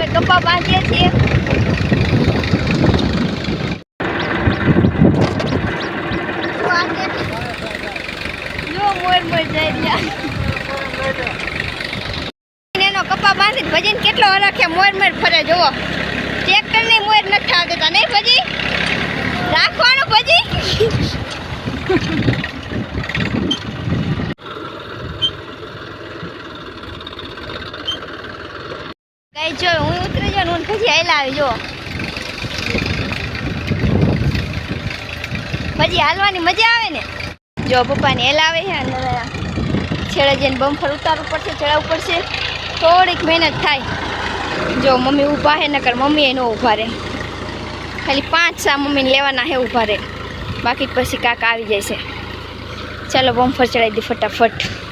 અમે કપા બાંધીએ છીએ. એનો કપા બાંધી ભજીને કેટલો હરખે મોર મોર ફરે, જુઓ. ટ્રેક્ટરની મોર નથી થવા કઈ જો, હું ઉતરી જાઉં હું ભજી હાલ આવી જો પછી હાલવાની મજા આવે ને? જો, પપ્પાને હેલ આવે છે અંદર છેડે જઈને બમ્ફર ઉતારવું પડશે, ચડાવવું પડશે. થોડીક મહેનત થાય. જો, મમ્મી ઊભા હે નકર મમ્મી એનો ઊભા રહે. ખાલી પાંચ સા મમ્મીને લેવાના હે ઊભા રહે. બાકી પછી કાકા આવી જાય છે. ચાલો બમ્ફર ચડાવી દે ફટાફટ.